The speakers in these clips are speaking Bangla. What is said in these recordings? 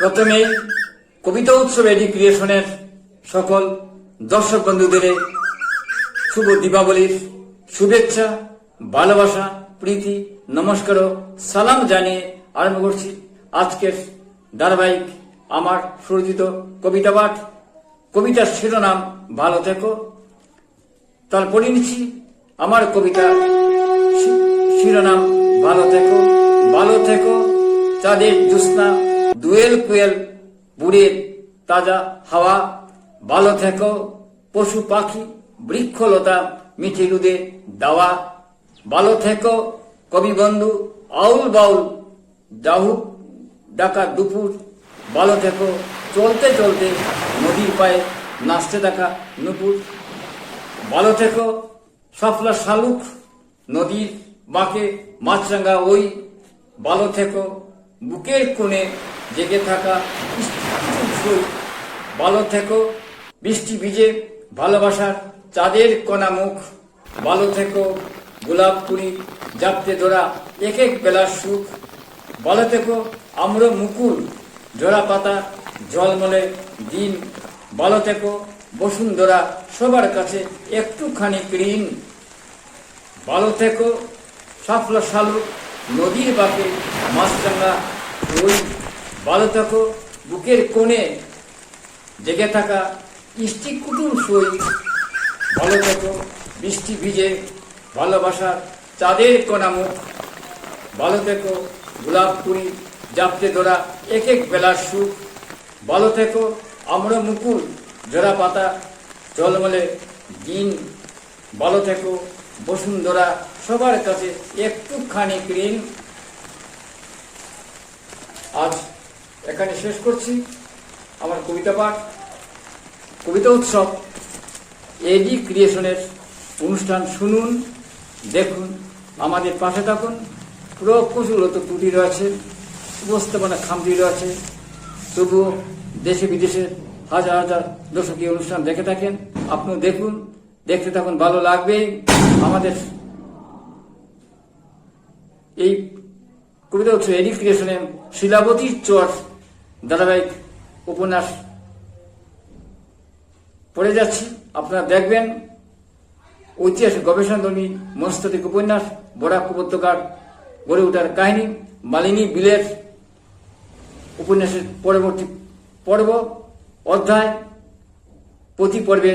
প্রথমেই কবিতা উৎসব এডি ক্রিয়েশনের সকল দর্শক বন্ধুদের শুভ দীপাবলির শুভেচ্ছা, ভালোবাসা, প্রীতি, নমস্কার সালাম জানিয়ে আরম্ভ করছি আজকের ধারাবাহিক আমার সুরজিত কবিতা পাঠ। কবিতার শিরোনাম, ভালো থেকো। তার পড়ে নিচ্ছি আমার কবিতা শিরোনাম, ভালো থেকো ভালো থেকো, চাঁদের জ্যোৎস্না। দুয়েল কুয়েল বুড়ের তাজা হাওয়া, ভালো থেকো, পশু পাখি, বৃক্ষলতা, মিঠি রুদে দাওয়া। ভালো থেকো, কবি বন্ধু, আউল বাউল, ডাহু, ডাকা দুপুর। ভালো থেকো, চলতে চলতে নদীর পায়ে নাচতে দেখা নুপুর। ভালো থেকো, সফলা শালুক, নদীর বাঁকে মাছরাঙ্গা ওই। ভালো থেকো বুকের কোণে জেগে থাকা ভালো থেকো বৃষ্টি ভিজে ভালোবাসার চাঁদের কণা মুখ। ভালো থেকো, গোলাপ কুড়ি জাপতে ধরা এক এক বেলার সুখ। ভালো থেকো, আম্র মুকুল জোড়া পাতা জলমলে দিন। ভালো থেকো, বসুন্ধরা সবার কাছে একটুখানি ঋণ। ভালো থেকো সাফলা শালুক নদীর বাঁকে মাছরাঙা ওই ভালো থেকো বুকের কোণে জেগে থাকা ইষ্টি কুটুম সই ভালো থেকো বৃষ্টি ভিজে ভালোবাসার চাঁদের কণা মুখ ভালো থেকো গোলাপ কুড়ি জাপতে ধরা এক এক বেলার সুখ ভালো থেকো আমরা মুকুল জোড়া পাতা জলমলে দিন ভালো থেকো বসুন্ধরা সবার কাছে একটুখানি ঋণ আজ এখানে শেষ করছি। আমার কবিতা পাঠ, কবিতা উৎসব এডি ক্রিয়েশনের অনুষ্ঠান শুনুন, দেখুন, আমাদের পাশে থাকুন। পুরো কুশলত ত্রুটি রয়েছে, উপস্থাপনা খামতি রয়েছে। তবুও দেশে বিদেশে হাজার হাজার দর্শকীয় অনুষ্ঠান দেখে থাকেন। আপনিও দেখুন, দেখতে থাকুন, ভালো লাগবে। আমাদের এই কবিতা উৎসব এডি ক্রিয়েশনে শিলাবতীর চর ধারাবাহিক উপন্যাস। পড়ে যাচ্ছি, আপনারা দেখবেন ঐতিহাসিক গবেষণাধর্মী মনস্তাত্ত্বিক উপন্যাস, বরাক উপত্যকার গড়ে ওঠার কাহিনী, মালিনী বিলের উপন্যাসের পরবর্তী পর্ব, অধ্যায়, প্রতি পর্বে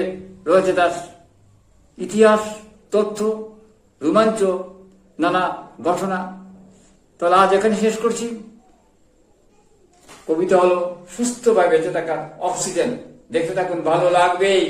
রয়েছে তার ইতিহাস, তথ্য, রোমাঞ্চ, নানা ঘটনা তাহলে আজ এখানে শেষ করছি। কবিতা হলো সুস্থভাবে বেঁচে থাকার অক্সিজেন দেখতে থাকুন, ভালো লাগবেই।